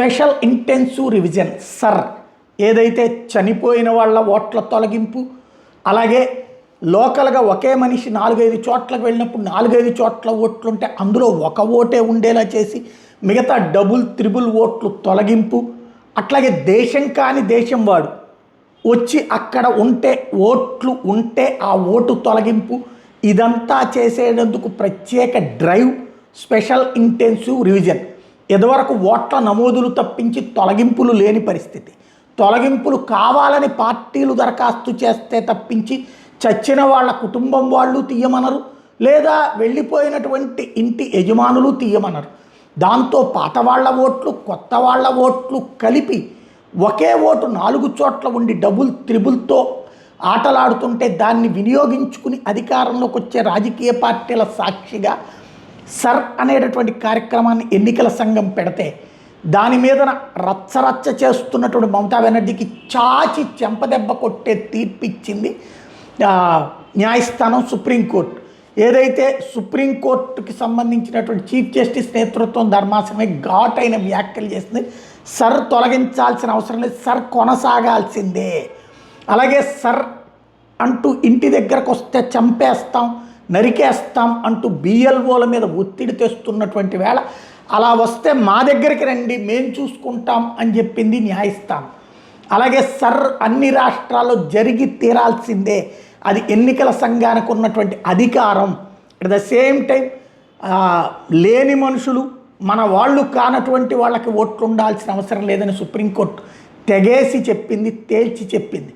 Special intensive revision sir. ఏదైతే చనిపోయిన వాళ్ళ ఓట్ల తొలగింపు అలాగే లోకల్గా ఒకే మనిషి నాలుగైదు చోట్లకు వెళ్ళినప్పుడు నాలుగైదు చోట్ల ఓట్లు ఉంటే అందులో ఒక ఓటే ఉండేలా చేసి మిగతా డబుల్ త్రిబుల్ ఓట్లు తొలగింపు అట్లాగే దేశం కాని దేశం వాడు వచ్చి అక్కడ ఉంటే ఓట్లు ఉంటే ఆ ఓటు తొలగింపు ఇదంతా చేసేందుకు ప్రత్యేక డ్రైవ్ స్పెషల్ ఇంటెన్సివ్ రివిజన్. ఇదివరకు ఓట్ల నమోదులు తప్పించి తొలగింపులు లేని పరిస్థితి. తొలగింపులు కావాలని పార్టీలు దరఖాస్తు చేస్తే తప్పించి చచ్చిన వాళ్ళ కుటుంబం వాళ్ళు తీయమనరు లేదా వెళ్ళిపోయినటువంటి ఇంటి యజమానులు తీయమనరు. దాంతో పాత వాళ్ళ ఓట్లు కొత్త వాళ్ళ ఓట్లు కలిపి ఒకే ఓటు నాలుగు చోట్ల ఉండి డబుల్ త్రిబుల్తో ఆటలాడుతుంటే దాన్ని వినియోగించుకుని అధికారంలోకి వచ్చే రాజకీయ పార్టీల సాక్షిగా సర్ అనేటటువంటి కార్యక్రమాన్ని ఎన్నికల సంఘం పెడితే దాని మీద రచ్చరచ్చ చేస్తున్నటువంటి మమతా బెనర్జీకి చాచి చెంపదెబ్బ కొట్టే తీర్పిచ్చింది న్యాయస్థానం సుప్రీంకోర్టు. ఏదైతే సుప్రీంకోర్టుకి సంబంధించినటువంటి చీఫ్ జస్టిస్ నేతృత్వం ధర్మాసనమే ఘాటైన వ్యాఖ్యలు చేసింది సర్ తొలగించాల్సిన అవసరం లేదు సర్ కొనసాగాల్సిందే. అలాగే సర్ అంటూ ఇంటి దగ్గరకు వస్తే చంపేస్తాం నరికేస్తాం అంటూ బిఎల్ఓల మీద ఒత్తిడి తెస్తున్నటువంటి వేళ అలా వస్తే మా దగ్గరికి రండి మేము చూసుకుంటాం అని చెప్పింది న్యాయస్థానం. అలాగే సర్ అన్ని రాష్ట్రాల్లో జరిగి తీరాల్సిందే. అది ఎన్నికల సంఘానికి ఉన్నటువంటి అధికారం. అట్ ద సేమ్ టైం లేని మనుషులు మన వాళ్ళు కానటువంటి వాళ్ళకి ఓట్లు ఉండాల్సిన అవసరం లేదని సుప్రీంకోర్టు తెగేసి చెప్పింది తేల్చి చెప్పింది.